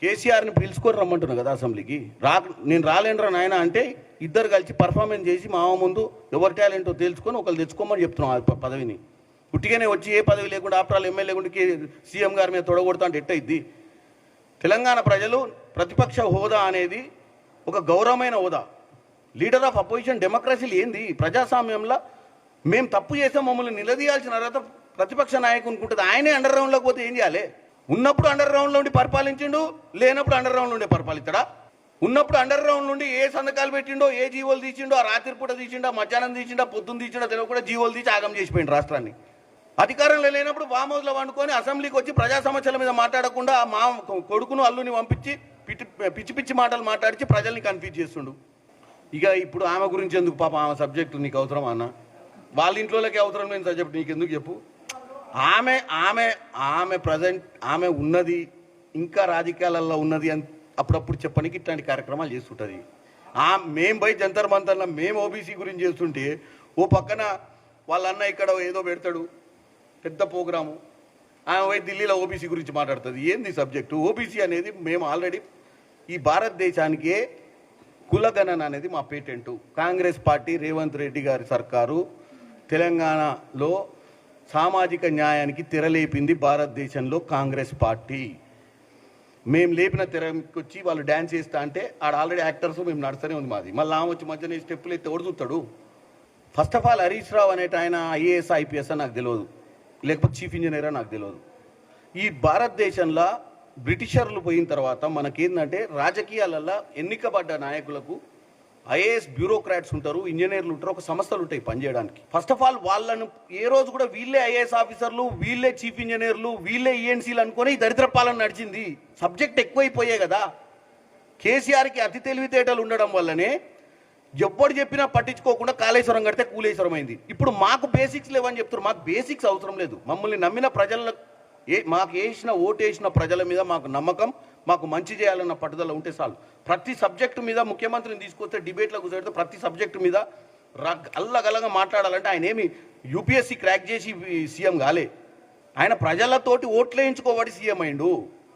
కేసీఆర్ని పిలుచుకొని రమ్మంటున్నా కదా అసెంబ్లీకి. రా నేను రాలేనురా నాయన అంటే ఇద్దరు కలిసి పర్ఫార్మెన్స్ చేసి మా ముందు ఎవరి టాలెంటో తెలుసుకొని ఒకళ్ళు తెచ్చుకోమని చెప్తున్నాం ఆ పదవిని. పుట్టిగానే వచ్చి ఏ పదవి లేకుండా ఆఫ్టర్ ఎమ్మెల్యే లేకుండా సీఎం గారి మీద తొడగొడతా అంటే ఎట్టయిద్ది? తెలంగాణ ప్రజలు ప్రతిపక్ష హోదా అనేది ఒక గౌరవమైన హోదా. లీడర్ ఆఫ్ అపోజిషన్ డెమోక్రసీలు ఏంది? ప్రజాస్వామ్యంలో మేము తప్పు చేసాం మమ్మల్ని నిలదీయాల్సిన అర్హత ప్రతిపక్ష నాయకునికి ఉంటుంది. ఆయనే అండర్ గ్రౌండ్లోకి పోతే ఏం చేయాలి? ఉన్నప్పుడు అండర్ గ్రౌండ్లో ఉండి పరిపాలించిండు లేనప్పుడు అండర్ గ్రౌండ్ నుండి పరిపాలిస్తాడా? ఉన్నప్పుడు అండర్ గ్రౌండ్ నుండి ఏ సంతకాలు పెట్టిండో ఏ జీవోలు తీసిండో ఆ రాత్రి పూట తీసిండో మధ్యాహ్నం తీసిండో పొద్దున్న తీసిండో తెలియకుండా జీవోలు తీసి ఆగం చేసిపోయింది రాష్ట్రాన్ని. అధికారంలో లేనప్పుడు ఫామ్ హౌస్లో వండుకొని అసెంబ్లీకి వచ్చి ప్రజా సమస్యల మీద మాట్లాడకుండా మా కొడుకును అల్లుని పంపించి పిచ్చి పిచ్చి పిచ్చి మాటలు మాట్లాడిచి ప్రజల్ని కన్ఫ్యూజ్ చేస్తుండు. ఇక ఇప్పుడు ఆమె గురించి ఎందుకు పాప ఆమె సబ్జెక్టు నీకు అవసరం అన్న? వాళ్ళ ఇంట్లోకి అవసరం లేని సబ్జెక్ట్ నీకు ఎందుకు చెప్పు? ఆమె ఆమె ఆమె ప్రజెంట్ ఆమె ఉన్నది ఇంకా రాజకీయాలలో ఉన్నది అని అప్పుడప్పుడు చెప్పడానికి ఇట్లాంటి కార్యక్రమాలు చేస్తుంటుంది. ఆ మేం పోయి జంతర్ మంతర్లో మేము ఓబీసీ గురించి చేస్తుంటే ఓ పక్కన వాళ్ళ అన్న ఇక్కడ ఏదో పెడతాడు పెద్ద ప్రోగ్రాము. ఆమె పోయి ఢిల్లీలో ఓబీసీ గురించి మాట్లాడుతుంది. ఏంది సబ్జెక్టు? ఓబీసీ అనేది మేము ఆల్రెడీ ఈ భారతదేశానికే కులగణన అనేది మా పేటెంటు. కాంగ్రెస్ పార్టీ రేవంత్ రెడ్డి గారి సర్కారు తెలంగాణలో సామాజిక న్యాయానికి తెరలేపింది భారతదేశంలో కాంగ్రెస్ పార్టీ. మేము లేపిన తెరకి వచ్చి వాళ్ళు డ్యాన్స్ చేస్తా అంటే ఆడ ఆల్రెడీ యాక్టర్స్ మేము నడుస్తూనే ఉంది మాది. మళ్ళీ ఆమె వచ్చి మధ్యన స్టెప్పులు ఎత్తి ఓడుతుంటాడు first of all Harish Rao అనేట ఆయన ఐఏఎస్ ఐపీఎస్ నాకు తెలియదు. లేకపోతే చీఫ్ ఇంజనీర్ నాకు తెలియదు. ఈ భారతదేశంలో బ్రిటిషర్లు పోయిన తర్వాత మనకేందంటే రాజకీయాలలో ఎన్నికబడ్డ నాయకులకు ఐఏఎస్ బ్యూరోక్రాట్స్ ఉంటారు ఇంజనీర్లు ఉంటారు ఒక సంస్థలు ఉంటాయి పనిచేయడానికి. ఫస్ట్ ఆఫ్ ఆల్ వాళ్ళను ఏ రోజు కూడా వీళ్ళే ఐఏఎస్ ఆఫీసర్లు వీళ్ళే చీఫ్ ఇంజనీర్లు వీళ్ళే ఈఎన్సీలు అనుకొని దరిద్ర పాలన నడిచింది. సబ్జెక్ట్ ఎక్కువైపోయాయి కదా. కేసీఆర్కి అతి తెలివితేటలు ఉండడం వల్లనే ఎవ్వడు చెప్పినా పట్టించుకోకుండా కాళేశ్వరం కడితే కూలేశ్వరం అయింది. ఇప్పుడు మాకు బేసిక్స్ లేవని చెప్తారు మాకు బేసిక్స్ అవసరం లేదు. మమ్మల్ని నమ్మిన ప్రజల ఏ మాకు వేసిన ఓటు వేసిన ప్రజల మీద మాకు నమ్మకం. మాకు మంచి చేయాలన్న పట్టుదల ఉంటే చాలు. ప్రతి సబ్జెక్టు మీద ముఖ్యమంత్రిని తీసుకొస్తే డిబేట్లో కూర్చోబెడితే ప్రతి సబ్జెక్టు మీద అల్లగలగా మాట్లాడాలంటే ఆయన ఏమి యూపీఎస్సీ క్రాక్ చేసి సీఎం కాలే. ఆయన ప్రజలతోటి ఓట్లు వేయించుకోబడి సీఎం అయిండు.